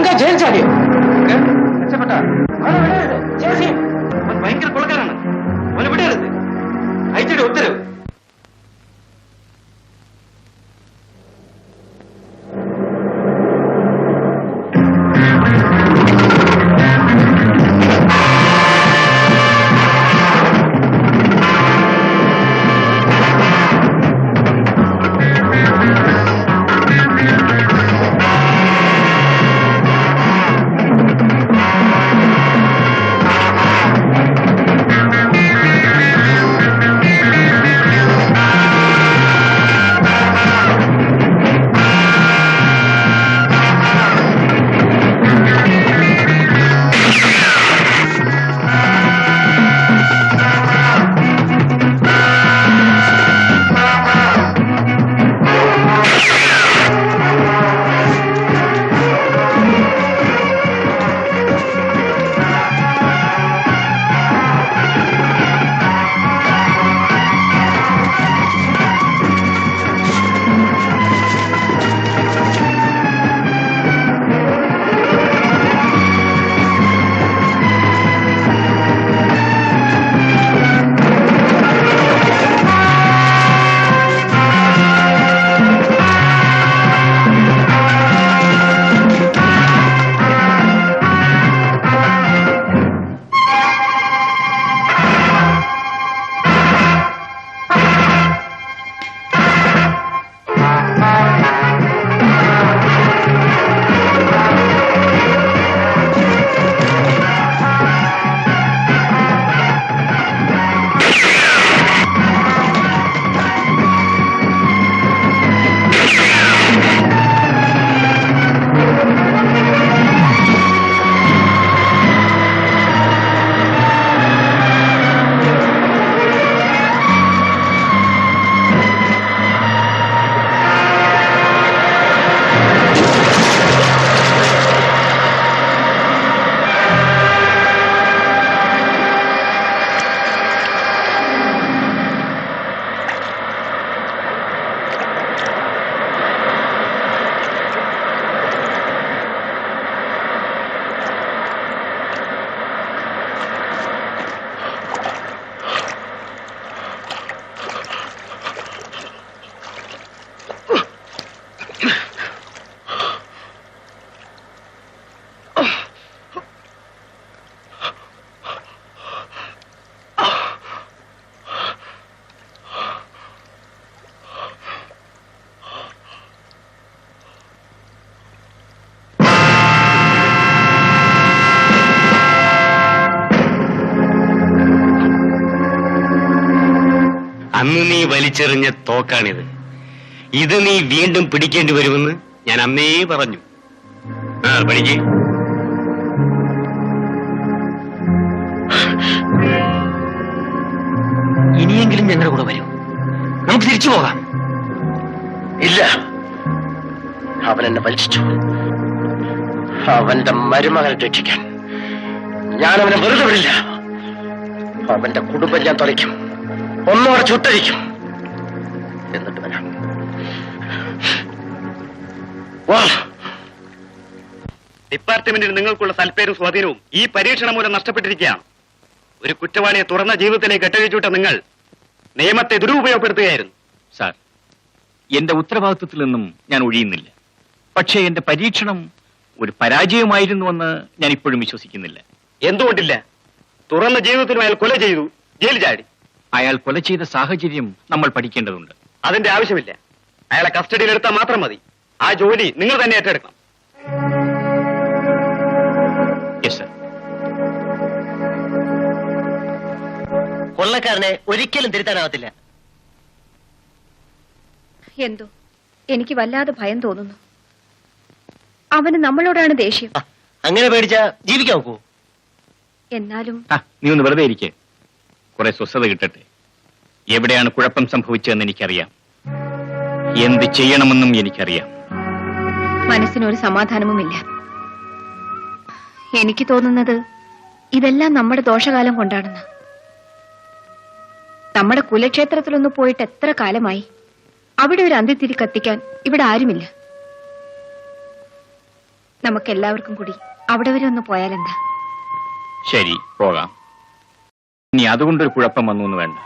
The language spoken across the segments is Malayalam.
గంగా జయించాలి അന്ന് നീ വലിച്ചെറിഞ്ഞ തോക്കാണിത്. ഇത് നീ വീണ്ടും പിടിക്കേണ്ടി വരുമെന്ന് ഞാൻ അന്നേ പറഞ്ഞു. ആ പഠിക്ക് ഇനിയെങ്കിലും ഞങ്ങളുടെ കൂടെ വരൂ. നമുക്ക് തിരിച്ചു പോകാം. ഇല്ല. അവൻ എന്നെ വലിച്ചു. അവന്റെ മരുമകനെ രക്ഷിക്കാൻ. ഞാൻ അവനെ വെറുതെ വിടില്ല. അവന്റെ കുടുംബം ഞാൻ തുലയ്ക്കും ഒന്നോടെ ചുട്ടരിക്കും. എന്നിട്ട് വരാം. വാ. ഡിപ്പാർട്ട്മെന്റിൽ നിങ്ങൾക്കുള്ള സൽപ്പേരും സ്വാധീനവും ഈ പരീക്ഷണം മൂലം നഷ്ടപ്പെട്ടിരിക്കുകയാണ്. ഒരു കുറ്റവാളിയെ തുറന്ന ജീവിതത്തിലേക്ക് കെട്ടഴിച്ചുവിട്ട നിങ്ങൾ നിയമത്തെ ദുരുപയോഗപ്പെടുത്തുകയായിരുന്നു. സാർ എന്റെ ഉത്തരവാദിത്വത്തിൽ നിന്നും ഞാൻ ഒഴിയുന്നില്ല. പക്ഷേ എന്റെ പരീക്ഷണം ഒരു പരാജയമായിരുന്നുവെന്ന് ഞാൻ ഇപ്പോഴും വിശ്വസിക്കുന്നില്ല. എന്തുകൊണ്ടില്ല? തുറന്ന ജീവിതത്തിലും അയാൾ കൊല ചെയ്തു ജയിൽ ചാടി. അയാൾ കൊല ചെയ്ത സാഹചര്യം നമ്മൾ പഠിക്കേണ്ടതുണ്ട്. അതിന്റെ ആവശ്യമില്ല. അയാളെ കസ്റ്റഡിയിൽ എടുത്താൽ മാത്രം മതി. ആ ജോലി നിങ്ങൾ തന്നെ ഏറ്റെടുക്കണം. യെസ് സർ കൊള്ളക്കാരനെ ഒരിക്കലും തിരുത്താനാവത്തില്ല. എന്തോ? എനിക്ക് വല്ലാതെ ഭയം തോന്നുന്നു. അവന് നമ്മളോടാണ് ദേഷ്യം. അങ്ങനെ പേടിച്ചാ ജീവിക്കാൻ നോക്കൂ. എന്നാലും നീ ഒന്ന് വെറുതെ ഇരിക്കെ. കുറെ സ്വസ്ഥത കിട്ടട്ടെ. എവിടെയാണ് കുഴപ്പം സംഭവിച്ചതെന്ന് എനിക്കറിയാം. എന്ത് ചെയ്യണമെന്നും എനിക്കറിയാം. മനസ്സിനൊരു സമാധാനവുമില്ല. എനിക്ക് തോന്നുന്നത് ഇതെല്ലാം നമ്മുടെ ദോഷകാലം കൊണ്ടാണെന്ന്. നമ്മുടെ കുലക്ഷേത്രത്തിലൊന്ന് പോയിട്ട് എത്ര കാലമായി? അവിടെ ഒരു അന്ത്യത്തിരി കത്തിക്കാൻ ഇവിടെ ആരുമില്ല. നമുക്ക് എല്ലാവർക്കും കൂടി അവിടെ വരെ ഒന്ന് പോയാലെന്താ? ശരി പോകാം. ഇനി അതുകൊണ്ടൊരു കുഴപ്പം വന്നു എന്ന് വേണ്ട.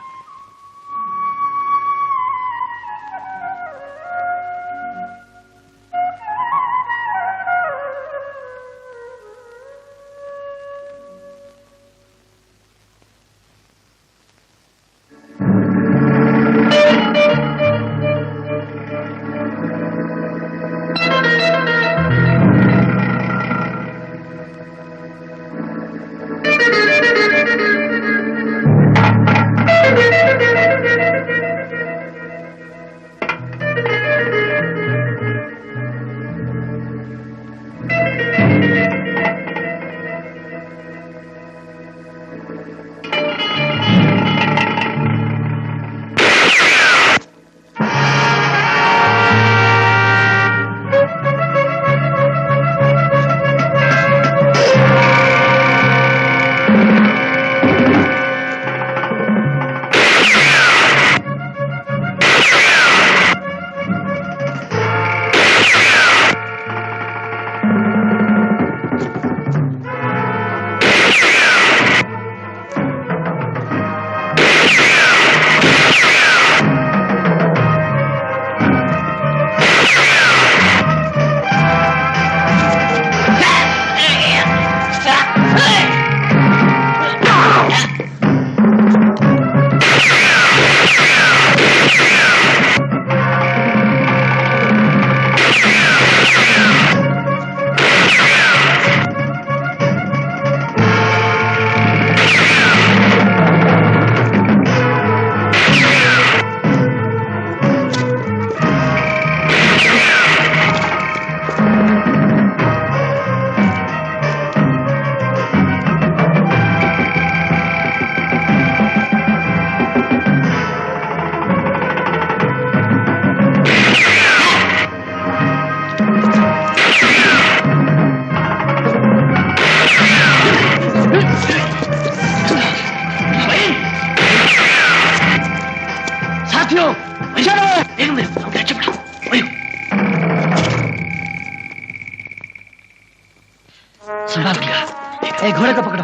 घोड़े को पकड़ो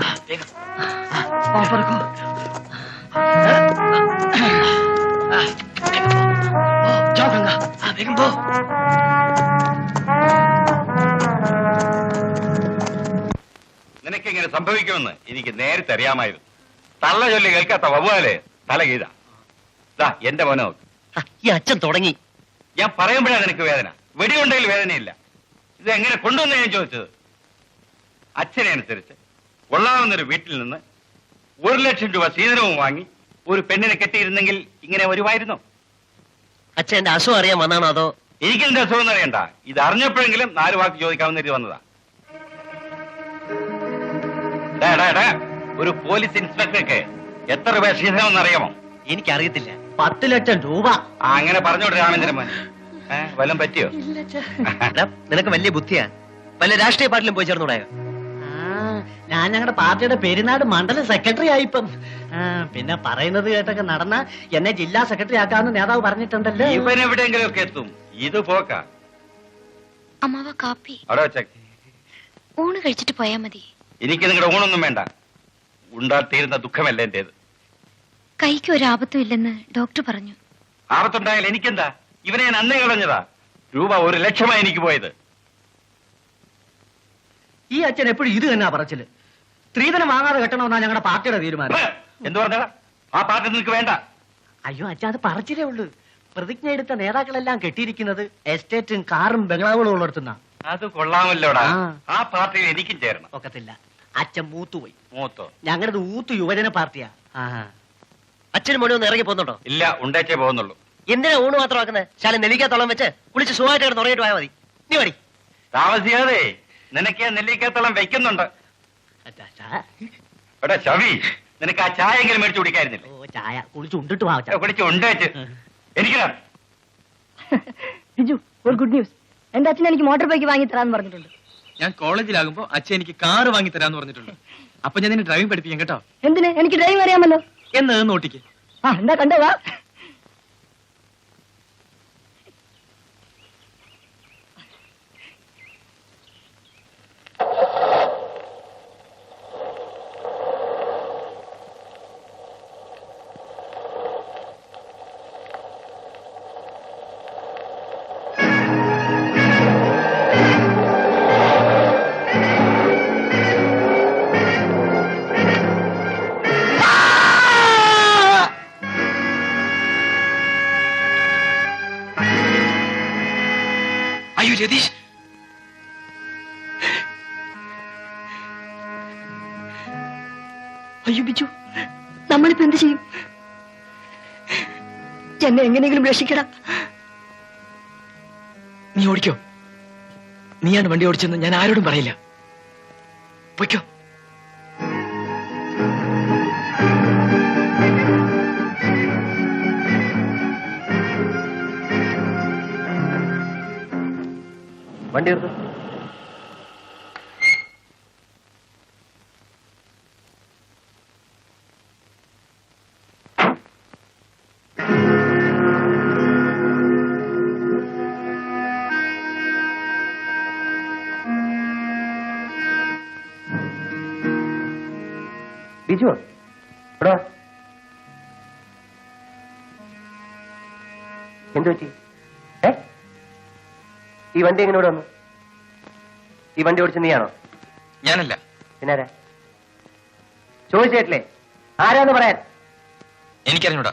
पाँव पर रखो हाँ, बेगम बो। बो, जाओ गंगा हाँ बेगम बो നിനക്കിങ്ങനെ സംഭവിക്കുമെന്ന് എനിക്ക് നേരത്തെ അറിയാമായിരുന്നു തള്ള ചൊല്ലി കേൾക്കാത്ത വവ്വാല് തല ഗീത ദാ എന്റെ മോനെ നോക്ക് ഈ അച്ഛൻ തുടങ്ങി. ഞാൻ പറയുമ്പോഴാണ് നിനക്ക് വേദന. വെടിയുണ്ടെങ്കിൽ വേദനയില്ല. ഇത് എങ്ങനെ കൊണ്ടുവന്ന ഞാൻ ചോദിച്ചത്? അച്ഛനെ അനുസരിച്ച് കൊള്ളാവുന്നൊരു വീട്ടിൽ നിന്ന് ഒരു ലക്ഷം രൂപ സീതനവും വാങ്ങി ഒരു പെണ്ണിനെ കെട്ടിയിരുന്നെങ്കിൽ ഇങ്ങനെ വരുമായിരുന്നോ. അച്ഛൻ എന്റെ അസുഖം അറിയാൻ വന്നാണോ അതോ? എനിക്കെന്റെ അസുഖം അറിയണ്ട. ഇത് അറിഞ്ഞപ്പോഴെങ്കിലും നാല് വാക്ക് ചോദിക്കാവുന്ന രീതി വന്നതാ. ഒരു പോലീസ് ഇൻസ്പെക്ടർക്ക് എത്ര രൂപ ശീതമെന്നറിയാമോ അറിയാമോ? എനിക്കറിയത്തില്ല. പത്ത് ലക്ഷം രൂപ. അങ്ങനെ പറഞ്ഞോട്ടെ രാമേന്ദ്രൻ മോൻ വല്ലതും പറ്റിയോ? എടാ, നിനക്ക് വലിയ ബുദ്ധിയാ. വല്ല രാഷ്ട്രീയ പാർട്ടിലും പോയി ചേർന്നൂടായോ ഞാൻ ഞങ്ങളുടെ പാർട്ടിയുടെ പെരുന്നാട് മണ്ഡലം സെക്രട്ടറി ആയിപ്പം. ആ, പിന്നെ പറയുന്നത് കേട്ടൊക്കെ നടന്ന എന്നെ ജില്ലാ സെക്രട്ടറി ആക്കാമെന്ന് നേതാവ് പറഞ്ഞിട്ടുണ്ടല്ലോ. ഇവൻ എവിടെയെങ്കിലും ഒക്കെ എത്തും. ഇത് പോക്ക. അമ്മാവ കാപ്പി. അവിടെ ഊണ് കഴിച്ചിട്ട് പോയാ മതി. എനിക്ക് നിങ്ങളുടെ ഊണൊന്നും വേണ്ട. ഉണ്ടാൽ തീരുന്ന ദുഃഖമല്ല എന്റേത്? കൈക്ക് ഒരു ആപത്തും ഇല്ലെന്ന് ഡോക്ടർ പറഞ്ഞു. ആപത്തുണ്ടായാൽ എനിക്കെന്താ? ഇവനെ ഞാൻ അന്നേ കളഞ്ഞതാ. രൂപ ഒരു ലക്ഷമായി എനിക്ക് പോയത്. ഈ അച്ഛൻ എപ്പോഴും ഇത് തന്നെ പറച്ചിൽ. സ്ത്രീധനം വാങ്ങാതെ കെട്ടണമെന്നാ ഞങ്ങളുടെ പാർട്ടിയുടെ തീരുമാനം. എന്ത് പറഞ്ഞാ ആ പാർട്ടി നിനക്ക് വേണ്ട. അയ്യോ അച്ഛൻ അത് പറച്ചിലേ ഉള്ളൂ. പ്രതിജ്ഞ എടുത്ത നേതാക്കളെല്ലാം കെട്ടിയിരിക്കുന്നത് എസ്റ്റേറ്റും കാറും ബംഗ്ലാവുകളും ഉള്ളിടത്തുന്ന. അത് കൊള്ളാമല്ലോടാ. ആ. പാർട്ടിയിൽ എനിക്കും ചേരണം. ഒക്കത്തില്ല. അച്ഛൻ മൂത്തുപോയി. മൂത്തോ? ഞങ്ങളുടെ ഊത്ത് യുവജന പാർട്ടിയാ. ആ അച്ഛനും മോനും ഒന്ന് ഇറങ്ങി പോകുന്നുണ്ടോ? ഇല്ല ഉണ്ടാക്കിയേ പോകുന്നുള്ളൂ. എന്തിനാ ഊണ് മാത്രം മാത്രമാക്കുന്നത്? ശാല നെല്ലിക്കാത്തോളം വെച്ച് കുളിച്ച് സുഖമായിട്ട് കിടന്ന് ഉറങ്ങിയിട്ട് പോയാൽ മതി. നീ വടി. താമസിയാതെ നിനക്ക് നെല്ലിക്കാത്തോളം വെക്കുന്നുണ്ട്. അച്ഛാ, അച്ഛാ. എടാ ചവി നിനക്ക് ആ ചായ എങ്കിലും മേടിച്ചു കുടിക്കായിരുന്നില്ല? ഓ ചായ. കുളിച്ച് ഉണ്ടിട്ട് വാ. കുടിച്ച് ഉണ്ടേച്ച്. ബിജു ഒരു ഗുഡ് ന്യൂസ് എന്റെ അച്ഛൻ എനിക്ക് മോട്ടോർ ബൈക്ക് വാങ്ങി തരാന്ന് പറഞ്ഞിട്ടുണ്ട്. ഞാൻ കോളേജിലാകുമ്പോ അച്ഛൻ എനിക്ക് കാറ് വാങ്ങി തരാന്ന് പറഞ്ഞിട്ടുണ്ട്. അപ്പൊ ഞാൻ നിന്നെ ഡ്രൈവിംഗ് പഠിപ്പിക്കാം കേട്ടോ? എന്തിന്? എനിക്ക് ഡ്രൈവിംഗ് അറിയാമല്ലോ. എന്നത് നോട്ടിക്ക്. ആ എന്താ കണ്ടോ വാ. എന്നെ എങ്ങനെയെങ്കിലും രക്ഷിക്കടാ. നീ ഓടിക്കോ. നീയാണ് വണ്ടി ഓടിച്ചെന്ന് ഞാൻ ആരോടും പറയില്ല. പൊയ്ക്കോ. വണ്ടി എടുത്തു? ബിജു എടാ. എന്ത് പറ്റി? ഏ? ഈ വണ്ടി എങ്ങനെ ഇവിടെ വന്നു? ഈ വണ്ടി ഓടിച്ച നീയാണോ? ഞാനല്ല. പിന്നാരാ? ചോദിച്ചേട്ടില്ലേ ആരാന്ന് പറയാൻ? എനിക്കറിഞ്ഞൂടാ.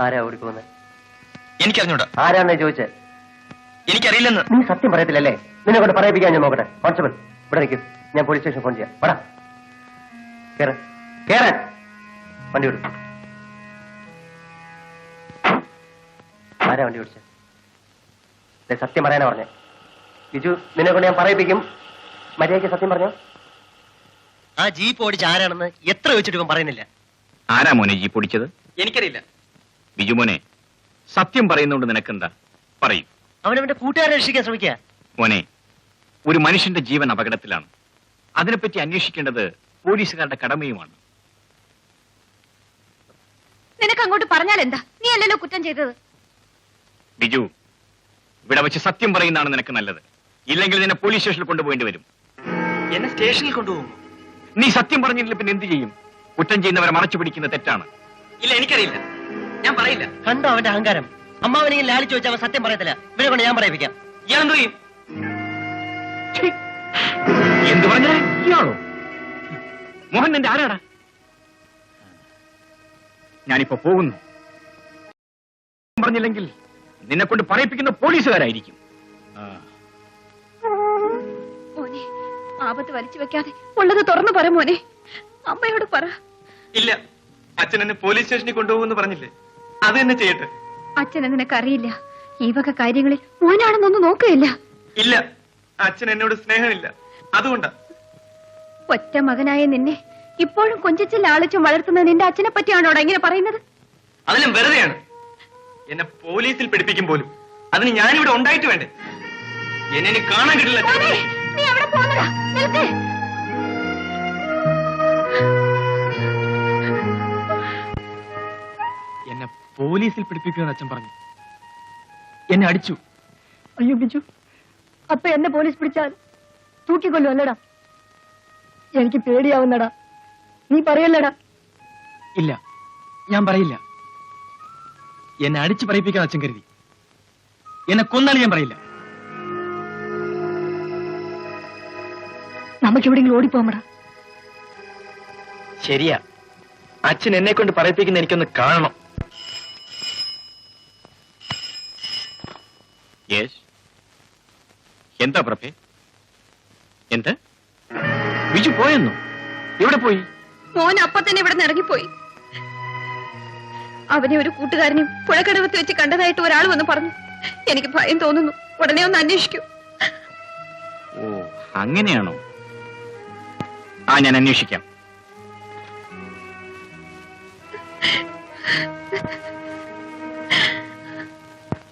ആരാ ഓടിപ്പോകുന്നത്? എനിക്കറിഞ്ഞൂടാ. ആരാന്നേ ചോദിച്ചേ? എനിക്കറിയില്ലെന്ന്. നീ സത്യം പറയത്തില്ലല്ലേ? നിന്നെ കൊണ്ട് പറയിപ്പിക്കാൻ ഞാൻ നോക്കട്ടെ. കോൺസ്റ്റബിൾ ഇവിടെ നിൽക്കും ഞാൻ പോലീസ് സ്റ്റേഷൻ ഫോൺ ചെയ്യാം. വടാ. കേറ്. കേറാൻ വണ്ടി വിടും ആരാ വണ്ടി ഓടിച്ചത് സത്യം പറയാനാ പറഞ്ഞേ. ബിജു നിന്നെ കൊണ്ട് ഞാൻ പറയിപ്പിക്കും. മര്യാദയ്ക്ക് സത്യം പറഞ്ഞോ? ആ ജീപ്പ് ഓടിച്ച ആരാണെന്ന് എത്ര വെച്ചിട്ട് ഇവൻ പറയുന്നില്ല. ആരാ മോനെ ജീപ്പ് ഓടിച്ചത്? എനിക്കറിയില്ല. ബിജു മോനെ സത്യം പറയുന്നുണ്ട് നിനക്കെന്താ? പറയും. അവനവന്റെ കൂട്ടുകാരെ രക്ഷിക്കാൻ ശ്രമിക്കുക മോനെ ഒരു മനുഷ്യന്റെ ജീവൻ അപകടത്തിലാണ്. അതിനെപ്പറ്റി അന്വേഷിക്കേണ്ടത് പോലീസുകാരുടെ കടമയുമാണ്. നിനക്ക് അങ്ങോട്ട് പറഞ്ഞാൽ എന്താ നീ അല്ലല്ലോ കുറ്റം ചെയ്തത്. ബിജു ഇവിടെ വെച്ച് സത്യം പറയുന്നതാണ് നിനക്ക് നല്ലത്. ഇല്ലെങ്കിൽ നിന്നെ പോലീസ് സ്റ്റേഷനിൽ കൊണ്ടുപോകേണ്ടി വരും. എന്നെ സ്റ്റേഷനിൽ കൊണ്ടുപോകും നീ സത്യം പറഞ്ഞില്ല പിന്നെ എന്ത് ചെയ്യും? കുറ്റം ചെയ്യുന്നവരെ മറച്ചു പിടിക്കുന്ന തെറ്റാണ്. ഇല്ല എനിക്കറിയില്ല. ഞാൻ പറയില്ല. കണ്ടോ അവന്റെ അഹങ്കാരം? അമ്മാവനെയും ലാലിച്ച് ചോദിച്ചാൽ അവൻ സത്യം പറയത്തില്ല. ഇവരെ കൊണ്ട് ഞാൻ പറയിപ്പിക്കാം. ഇയാൾ എന്തു ചെയ്യും? എന്തു പറഞ്ഞാ? ഇയാളോ? മോഹൻ നിന്റെ ആരാടാ? ഞാനിപ്പോ പോകുന്നു. പറഞ്ഞില്ലെങ്കിൽ നിന്നെ കൊണ്ട് പറയിപ്പിക്കുന്ന പോലീസുകാരായിരിക്കും. മോനെ ആപത്ത് വലിച്ചു വെക്കാതെ ഉള്ളത് തുറന്നു പറ മോനെ. അമ്മയോട് പറ. ഇല്ല. അച്ഛൻ എന്നെ പോലീസ് സ്റ്റേഷനിൽ കൊണ്ടുപോകുമെന്ന് പറഞ്ഞില്ലേ? അത് തന്നെ ചെയ്യട്ടെ. അച്ഛൻ നിനക്കറിയില്ല. ഈ വക കാര്യങ്ങളിൽ മോനാണെന്നൊന്നും നോക്കുകയില്ല. ഇല്ല. അച്ഛൻ എന്നോട് സ്നേഹമില്ല. അതുകൊണ്ടാ. ഒറ്റ മകനായ നിന്നെ ഇപ്പോഴും കൊഞ്ചിച്ചിൽ ആളിച്ചും വളർത്തുന്ന നിന്റെ അച്ഛനെ പറ്റിയാണോടാ ഇങ്ങനെ പറയുന്നത്? അതെല്ലാം വെറുതെയാണ്. എന്നെ പോലീസിൽ പിടിപ്പിക്കും പോലും. അതിന് ഞാനിവിടെ ഉണ്ടായിട്ട് വേണ്ടേ? എന്നെ ഇനി കാണാൻ കിട്ടില്ല. നീ അവിടെ പോന്നടാ നിൽക്ക്. പോലീസിൽ പിടിപ്പിക്കുമെന്ന് അച്ഛൻ പറഞ്ഞു. എന്നെ അടിച്ചു. അയ്യോ ബിജു അപ്പ എന്നെ പോലീസ് പിടിച്ചാൽ തൂക്കിക്കൊല്ലു അല്ലടാ. എനിക്ക് പേടിയാവുന്നടാ. നീ പറയല്ലടാ. ഇല്ല ഞാൻ പറയില്ല. എന്നെ അടിച്ചു പറയിപ്പിക്കാൻ അച്ഛൻ കരുതി. എന്നെ കൊന്നാലും ഞാൻ പറയില്ല. നമുക്ക് എവിടെയെങ്കിലും ഓടിപ്പോമടാ ശരിയാ. അച്ഛൻ എന്നെ കൊണ്ട് പറയിപ്പിക്കുന്ന എനിക്കൊന്ന് കാണണം. യെസ് എന്താ പ്രഭേ? എന്ത്? ബിജു പോയെന്നു? എവിടെ പോയി? മോൻ അപ്പൊ തന്നെ ഇവിടെ ഇറങ്ങിപ്പോയി. അവനെ ഒരു കൂട്ടുകാരനെയും പുഴക്കടവത്ത് വെച്ച് കണ്ടതായിട്ട് ഒരാൾ വന്ന് പറഞ്ഞു. എനിക്ക് ഭയം തോന്നുന്നു. ഉടനെ ഒന്ന് അന്വേഷിക്കൂ. ഓ അങ്ങനെയാണോ? ആ ഞാൻ അന്വേഷിക്കാം.